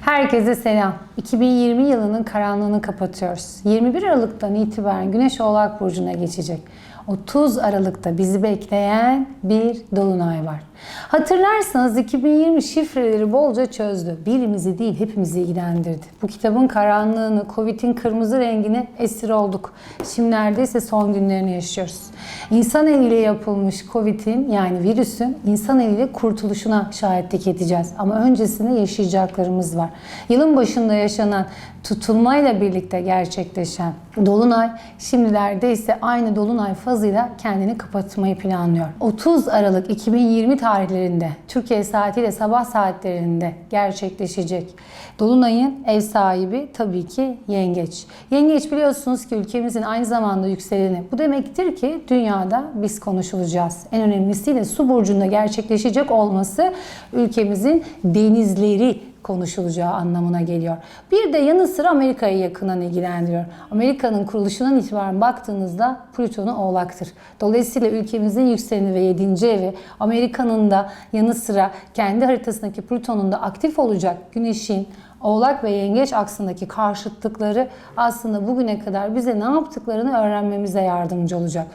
Herkese selam. 2020 yılının karanlığını kapatıyoruz. 21 Aralık'tan itibaren Güneş Oğlak Burcu'na geçecek. 30 Aralık'ta bizi bekleyen bir dolunay var. Hatırlarsanız 2020 şifreleri bolca çözdü. Birimizi değil hepimizi ilgilendirdi. Bu kitabın karanlığını, Covid'in kırmızı rengini esir olduk. Şimdi neredeyse son günlerini yaşıyoruz. İnsan eliyle yapılmış Covid'in yani virüsün insan eliyle kurtuluşuna şahitlik edeceğiz. Ama öncesinde yaşayacaklarımız var. Yılın başında yaşanan tutulmayla birlikte gerçekleşen Dolunay şimdilerde ise aynı Dolunay fazıyla kendini kapatmayı planlıyor. 30 Aralık 2020 tarihlerinde Türkiye saatiyle sabah saatlerinde gerçekleşecek. Dolunay'ın ev sahibi tabii ki Yengeç. Yengeç biliyorsunuz ki ülkemizin aynı zamanda yükseleni. Bu demektir ki dünyada biz konuşulacağız. En önemlisi de su burcunda gerçekleşecek olması ülkemizin denizleri konuşulacağı anlamına geliyor. Bir de yanı sıra Amerika'yı yakından ilgilendiriyor. Amerika'nın kuruluşundan itibaren baktığınızda Plüton'u oğlaktır. Dolayısıyla ülkemizin yükseleni ve 7. evi Amerika'nın da yanı sıra kendi haritasındaki Plüton'un da aktif olacak Güneş'in Oğlak ve Yengeç aksındaki karşıtlıkları aslında bugüne kadar bize ne yaptıklarını öğrenmemize yardımcı olacak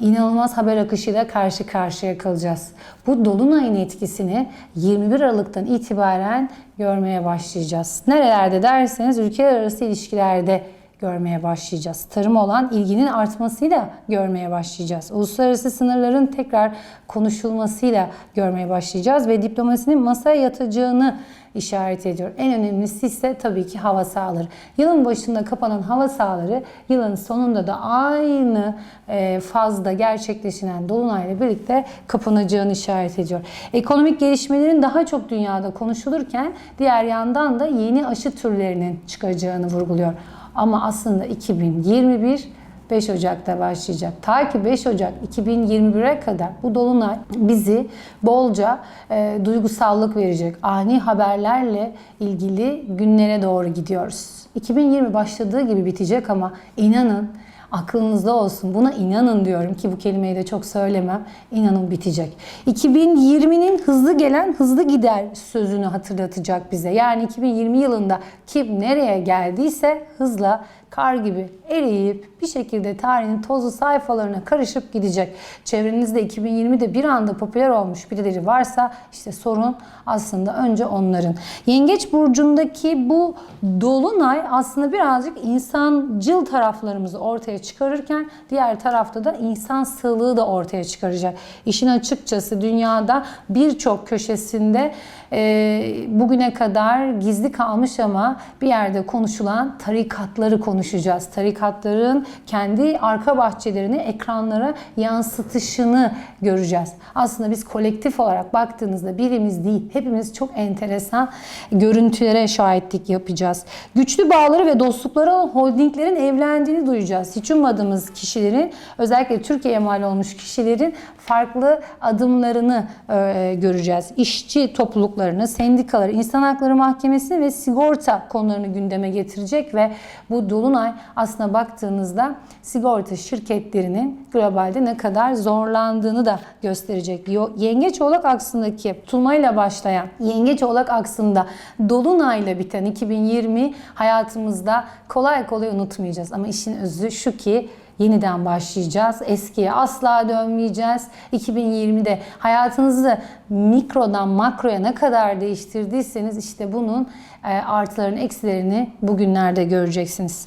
inanılmaz haber akışıyla karşı karşıya kalacağız. Bu dolunayın etkisini 21 Aralık'tan itibaren görmeye başlayacağız. Nerelerde derseniz ülkeler arası ilişkilerde görmeye başlayacağız. Tarım olan ilginin artmasıyla görmeye başlayacağız. Uluslararası sınırların tekrar konuşulmasıyla görmeye başlayacağız ve diplomasinin masaya yatacağını işaret ediyor. En önemlisi ise tabii ki hava sahaları. Yılın başında kapanan hava sahaları yılın sonunda da aynı e, fazda gerçekleşen dolunayla birlikte kapanacağını işaret ediyor. Ekonomik gelişmelerin daha çok dünyada konuşulurken diğer yandan da yeni aşı türlerinin çıkacağını vurguluyor. Ama aslında 2021 5 Ocak'ta başlayacak. Ta ki 5 Ocak 2021'e kadar bu dolunay bizi bolca e, duygusallık verecek. Ani haberlerle ilgili günlere doğru gidiyoruz. 2020 başladığı gibi bitecek ama inanın aklınızda olsun. Buna inanın diyorum ki bu kelimeyi de çok söylemem. İnanın bitecek. 2020'nin hızlı gelen hızlı gider sözünü hatırlatacak bize. Yani 2020 yılında kim nereye geldiyse hızla kar gibi eriyip bir şekilde tarihin tozlu sayfalarına karışıp gidecek. Çevrenizde 2020'de bir anda popüler olmuş birileri varsa işte sorun aslında önce onların. Yengeç burcundaki bu dolunay aslında birazcık insancıl taraflarımızı ortaya çıkarırken diğer tarafta da insan sığlığı da ortaya çıkaracak. İşin açıkçası dünyada birçok köşesinde e, bugüne kadar gizli kalmış ama bir yerde konuşulan tarikatları konuşacağız. Tarikatların kendi arka bahçelerini ekranlara yansıtışını göreceğiz. Aslında biz kolektif olarak baktığınızda birimiz değil, hepimiz çok enteresan görüntülere şahitlik yapacağız. Güçlü bağları ve dostlukları olan holdinglerin evlendiğini duyacağız. Hiç ummadığımız kişilerin, özellikle Türkiye'ye mal olmuş kişilerin farklı adımlarını e, göreceğiz. İşçi topluluklarını, sendikaları, insan hakları mahkemesini ve sigorta konularını gündeme getirecek ve bu dolunay aslında baktığınızda sigorta şirketlerinin globalde ne kadar zorlandığını da gösterecek. Yengeç Oğlak aksındaki tutulmayla başlayan Yengeç Oğlak aksında dolunayla biten 2020 hayatımızda kolay kolay unutmayacağız. Ama işin özü şu ki yeniden başlayacağız. Eskiye asla dönmeyeceğiz. 2020'de hayatınızı mikrodan makroya ne kadar değiştirdiyseniz işte bunun e, artıların eksilerini bugünlerde göreceksiniz.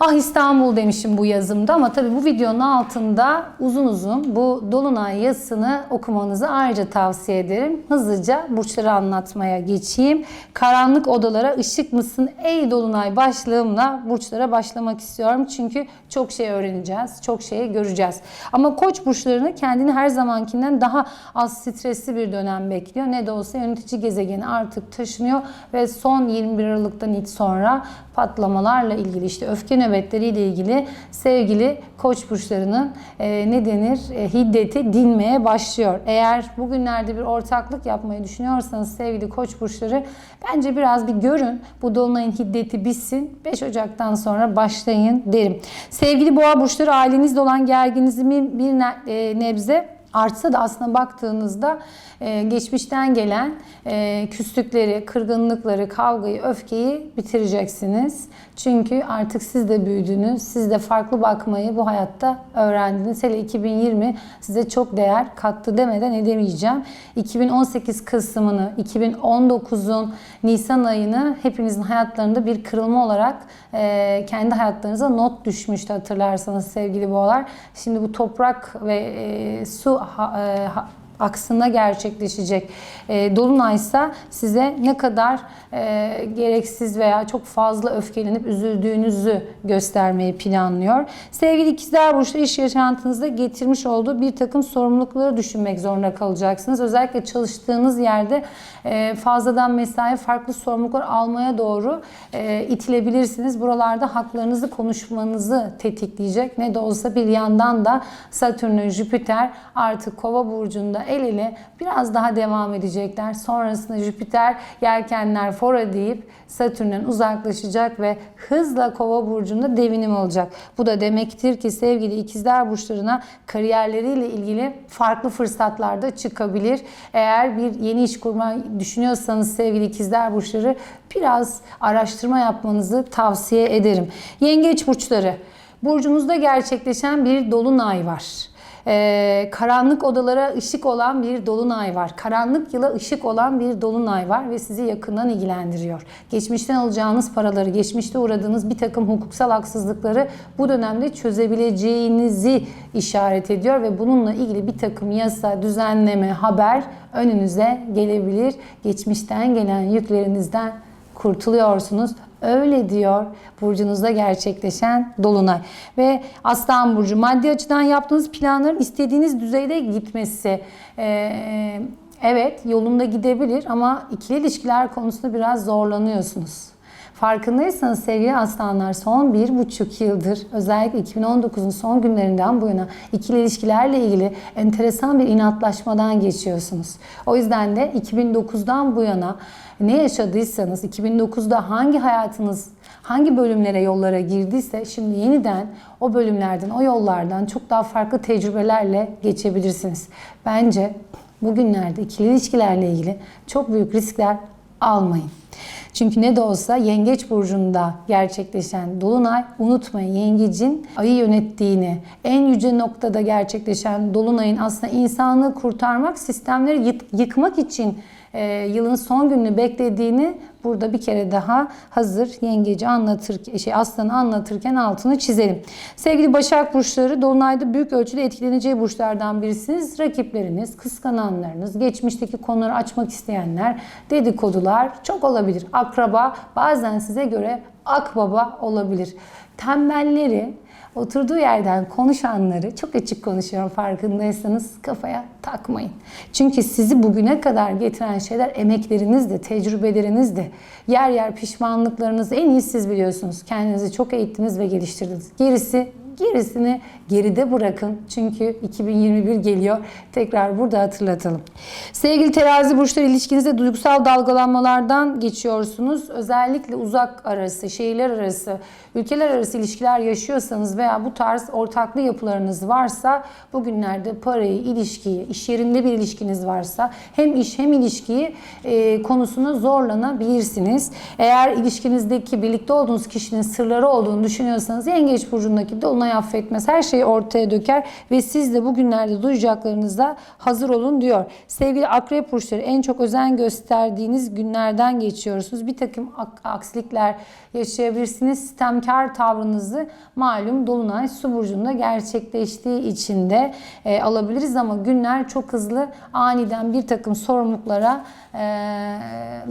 Ah İstanbul demişim bu yazımda ama tabii bu videonun altında uzun uzun bu Dolunay yazısını okumanızı ayrıca tavsiye ederim. Hızlıca burçları anlatmaya geçeyim. Karanlık odalara ışık mısın ey Dolunay başlığımla burçlara başlamak istiyorum. Çünkü çok şey öğreneceğiz, çok şey göreceğiz. Ama koç burçlarını kendini her zamankinden daha az stresli bir dönem bekliyor. Ne de olsa yönetici gezegeni artık taşınıyor ve son 21 Aralık'tan ilk sonra patlamalarla ilgili işte öfke nöbetleriyle ilgili sevgili koç burçlarının e, ne denir e, hiddeti dinmeye başlıyor. Eğer bugünlerde bir ortaklık yapmayı düşünüyorsanız sevgili koç burçları bence biraz bir görün. Bu dolunayın hiddeti bitsin. 5 Ocak'tan sonra başlayın derim. Sevgili boğa burçları ailenizde olan gerginizmi bir e, nebze Artsa da aslında baktığınızda e, geçmişten gelen e, küslükleri, kırgınlıkları, kavgayı, öfkeyi bitireceksiniz. Çünkü artık siz de büyüdünüz, siz de farklı bakmayı bu hayatta öğrendiniz. Hele 2020 size çok değer kattı demeden edemeyeceğim. 2018 kısmını, 2019'un Nisan ayını hepinizin hayatlarında bir kırılma olarak e, kendi hayatlarınıza not düşmüştü hatırlarsanız sevgili boğalar. Şimdi bu toprak ve e, su 好呃好 aksında gerçekleşecek e, dolunaysa size ne kadar e, gereksiz veya çok fazla öfkelenip üzüldüğünüzü göstermeyi planlıyor. Sevgili ikizler burçları iş yaşantınızda getirmiş olduğu bir takım sorumlulukları düşünmek zorunda kalacaksınız. Özellikle çalıştığınız yerde e, fazladan mesai farklı sorumluluklar almaya doğru e, itilebilirsiniz. Buralarda haklarınızı konuşmanızı tetikleyecek. Ne de olsa bir yandan da Satürn Jüpiter artık Kova burcunda el ele biraz daha devam edecekler. Sonrasında Jüpiter yelkenler fora deyip Satürn'den uzaklaşacak ve hızla Kova burcunda devinim olacak. Bu da demektir ki sevgili ikizler burçlarına kariyerleriyle ilgili farklı fırsatlar da çıkabilir. Eğer bir yeni iş kurmayı düşünüyorsanız sevgili ikizler burçları biraz araştırma yapmanızı tavsiye ederim. Yengeç burçları. Burcunuzda gerçekleşen bir dolunay var. Ee, karanlık odalara ışık olan bir dolunay var. Karanlık yıla ışık olan bir dolunay var ve sizi yakından ilgilendiriyor. Geçmişten alacağınız paraları, geçmişte uğradığınız bir takım hukuksal haksızlıkları bu dönemde çözebileceğinizi işaret ediyor ve bununla ilgili bir takım yasa, düzenleme, haber önünüze gelebilir. Geçmişten gelen yüklerinizden kurtuluyorsunuz. Öyle diyor burcunuzda gerçekleşen dolunay. Ve Aslan burcu maddi açıdan yaptığınız planların istediğiniz düzeyde gitmesi. Ee, evet yolunda gidebilir ama ikili ilişkiler konusunda biraz zorlanıyorsunuz. Farkındaysanız sevgili aslanlar son bir buçuk yıldır özellikle 2019'un son günlerinden bu yana ikili ilişkilerle ilgili enteresan bir inatlaşmadan geçiyorsunuz. O yüzden de 2009'dan bu yana ne yaşadıysanız 2009'da hangi hayatınız hangi bölümlere yollara girdiyse şimdi yeniden o bölümlerden o yollardan çok daha farklı tecrübelerle geçebilirsiniz. Bence bugünlerde ikili ilişkilerle ilgili çok büyük riskler almayın. Çünkü ne de olsa Yengeç burcunda gerçekleşen dolunay unutmayın yengecin ayı yönettiğini, en yüce noktada gerçekleşen dolunayın aslında insanlığı kurtarmak, sistemleri yık- yıkmak için e, yılın son gününü beklediğini burada bir kere daha hazır yengeci anlatır şey aslanı anlatırken altını çizelim. Sevgili Başak burçları dolunayda büyük ölçüde etkileneceği burçlardan birisiniz. Rakipleriniz, kıskananlarınız, geçmişteki konuları açmak isteyenler, dedikodular çok olabilir. Akraba bazen size göre akbaba olabilir. Tembelleri oturduğu yerden konuşanları çok açık konuşuyorum farkındaysanız kafaya takmayın. Çünkü sizi bugüne kadar getiren şeyler emeklerinizdi, tecrübelerinizdi. Yer yer pişmanlıklarınızı en iyi siz biliyorsunuz. Kendinizi çok eğittiniz ve geliştirdiniz. Gerisi Gerisini geride bırakın. Çünkü 2021 geliyor. Tekrar burada hatırlatalım. Sevgili terazi burçları ilişkinizde duygusal dalgalanmalardan geçiyorsunuz. Özellikle uzak arası, şehirler arası, ülkeler arası ilişkiler yaşıyorsanız veya bu tarz ortaklı yapılarınız varsa bugünlerde parayı, ilişkiyi, iş yerinde bir ilişkiniz varsa hem iş hem ilişkiyi e, konusunu zorlanabilirsiniz. Eğer ilişkinizdeki birlikte olduğunuz kişinin sırları olduğunu düşünüyorsanız Yengeç burcundaki dolunay affetmez. Her şeyi ortaya döker ve siz de bugünlerde duyacaklarınızda hazır olun diyor. Sevgili akrep burçları en çok özen gösterdiğiniz günlerden geçiyorsunuz. Bir takım ak- aksilikler yaşayabilirsiniz. Sistemkar tavrınızı malum dolunay su burcunda gerçekleştiği için de e, alabiliriz ama günler çok hızlı aniden bir takım sorumluluklara e,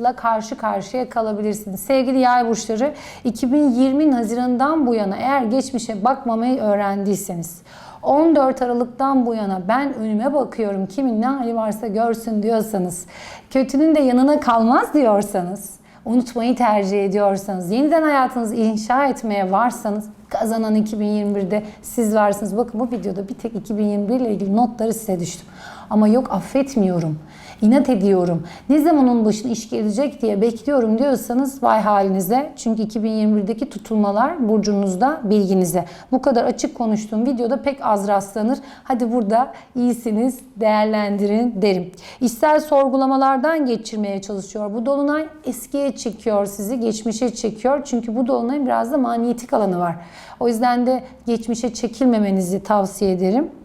la karşı karşıya kalabilirsiniz. Sevgili yay burçları 2020 Haziran'dan bu yana eğer geçmişe bakmamayı öğrendiyseniz 14 Aralık'tan bu yana ben önüme bakıyorum kimin ne hali varsa görsün diyorsanız kötünün de yanına kalmaz diyorsanız unutmayı tercih ediyorsanız yeniden hayatınızı inşa etmeye varsanız kazanan 2021'de siz varsınız. Bakın bu videoda bir tek 2021 ile ilgili notları size düştüm. Ama yok affetmiyorum. İnat ediyorum. Ne zaman onun başına iş gelecek diye bekliyorum diyorsanız vay halinize. Çünkü 2021'deki tutulmalar burcunuzda bilginize. Bu kadar açık konuştuğum videoda pek az rastlanır. Hadi burada iyisiniz değerlendirin derim. İşsel sorgulamalardan geçirmeye çalışıyor. Bu dolunay eskiye çekiyor sizi, geçmişe çekiyor. Çünkü bu dolunayın biraz da manyetik alanı var. O yüzden de geçmişe çekilmemenizi tavsiye ederim.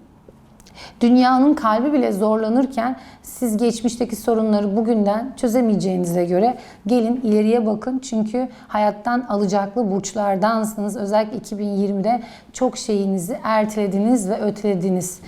Dünyanın kalbi bile zorlanırken siz geçmişteki sorunları bugünden çözemeyeceğinize göre gelin ileriye bakın. Çünkü hayattan alacaklı burçlardansınız. Özellikle 2020'de çok şeyinizi ertelediniz ve ötelediniz.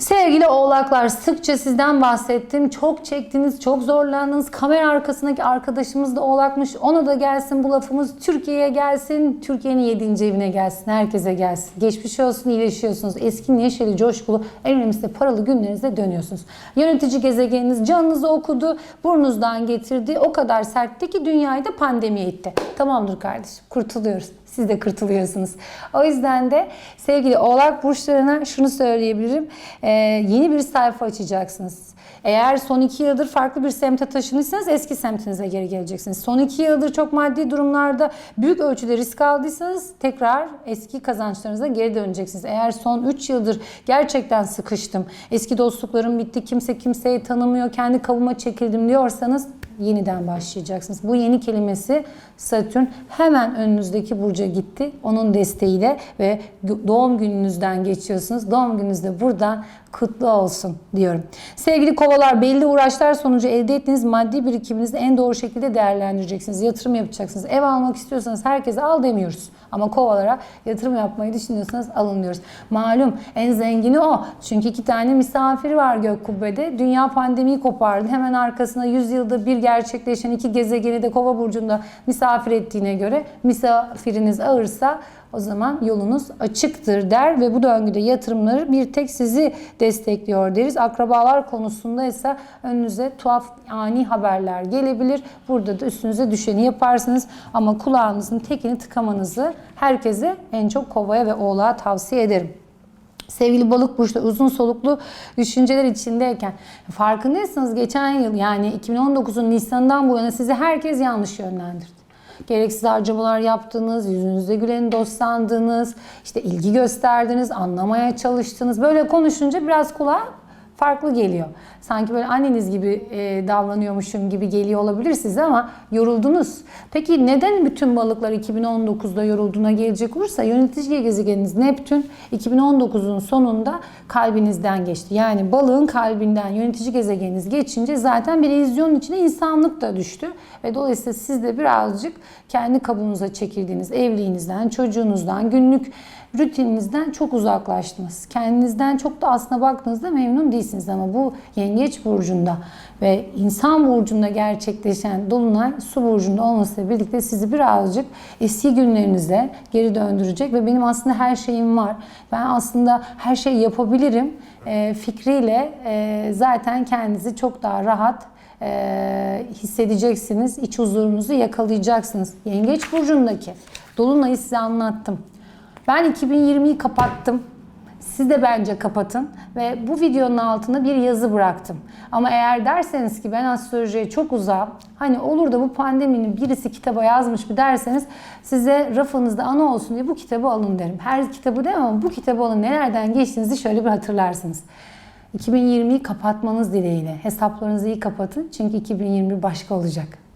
Sevgili oğlaklar sıkça sizden bahsettim. Çok çektiniz, çok zorlandınız. Kamera arkasındaki arkadaşımız da oğlakmış. Ona da gelsin bu lafımız. Türkiye'ye gelsin. Türkiye'nin yedinci evine gelsin. Herkese gelsin. Geçmiş olsun, iyileşiyorsunuz. Eski neşeli, coşkulu, en önemlisi de paralı günlerinize dönüyorsunuz. Yönetici gezegeniniz canınızı okudu. Burnunuzdan getirdi. O kadar sertti ki dünyayı da pandemiye itti. Tamamdır kardeşim. Kurtuluyoruz. Siz de kurtuluyorsunuz. O yüzden de sevgili oğlak burçlarına şunu söyleyebilirim. Ee, yeni bir sayfa açacaksınız. Eğer son iki yıldır farklı bir semte taşınırsanız eski semtinize geri geleceksiniz. Son iki yıldır çok maddi durumlarda büyük ölçüde risk aldıysanız tekrar eski kazançlarınıza geri döneceksiniz. Eğer son 3 yıldır gerçekten sıkıştım, eski dostluklarım bitti, kimse kimseyi tanımıyor, kendi kavuma çekildim diyorsanız yeniden başlayacaksınız. Bu yeni kelimesi Satürn hemen önünüzdeki burca gitti. Onun desteğiyle ve doğum gününüzden geçiyorsunuz. Doğum gününüz de buradan kutlu olsun diyorum. Sevgili kovalar belli uğraşlar sonucu elde ettiğiniz maddi birikiminizi en doğru şekilde değerlendireceksiniz. Yatırım yapacaksınız. Ev almak istiyorsanız herkese al demiyoruz. Ama kovalara yatırım yapmayı düşünüyorsanız alın diyoruz. Malum en zengini o. Çünkü iki tane misafiri var gök kubbede. Dünya pandemiyi kopardı. Hemen arkasına 100 yılda bir gerçekleşen iki gezegeni de kova burcunda misafir ettiğine göre misafiriniz ağırsa o zaman yolunuz açıktır der ve bu döngüde yatırımları bir tek sizi destekliyor deriz. Akrabalar konusunda ise önünüze tuhaf ani haberler gelebilir. Burada da üstünüze düşeni yaparsınız ama kulağınızın tekini tıkamanızı herkese en çok kovaya ve oğlağa tavsiye ederim. Sevgili balık burçları uzun soluklu düşünceler içindeyken farkındaysanız geçen yıl yani 2019'un Nisan'dan bu yana sizi herkes yanlış yönlendirdi. Gereksiz harcamalar yaptınız, yüzünüzde gülen dost sandınız, işte ilgi gösterdiniz, anlamaya çalıştınız. Böyle konuşunca biraz kulağa farklı geliyor. Sanki böyle anneniz gibi e, davranıyormuşum gibi geliyor olabilir size ama yoruldunuz. Peki neden bütün balıklar 2019'da yorulduğuna gelecek olursa yönetici gezegeniniz Neptün 2019'un sonunda kalbinizden geçti. Yani balığın kalbinden yönetici gezegeniniz geçince zaten bir illüzyonun içine insanlık da düştü. Ve dolayısıyla siz de birazcık kendi kabuğunuza çekildiğiniz evliliğinizden, çocuğunuzdan, günlük rutininizden çok uzaklaştınız. Kendinizden çok da aslına baktığınızda memnun değilsiniz ama bu yengeç burcunda ve insan burcunda gerçekleşen dolunay su burcunda olmasıyla birlikte sizi birazcık eski günlerinize geri döndürecek ve benim aslında her şeyim var. Ben aslında her şeyi yapabilirim e, fikriyle e, zaten kendinizi çok daha rahat e, hissedeceksiniz. İç huzurunuzu yakalayacaksınız. Yengeç burcundaki dolunayı size anlattım. Ben 2020'yi kapattım. Siz de bence kapatın ve bu videonun altına bir yazı bıraktım. Ama eğer derseniz ki ben astrolojiye çok uzağım, hani olur da bu pandeminin birisi kitaba yazmış mı derseniz size rafınızda ana olsun diye bu kitabı alın derim. Her kitabı değil ama bu kitabı alın nelerden geçtiğinizi şöyle bir hatırlarsınız. 2020'yi kapatmanız dileğiyle. Hesaplarınızı iyi kapatın çünkü 2021 başka olacak.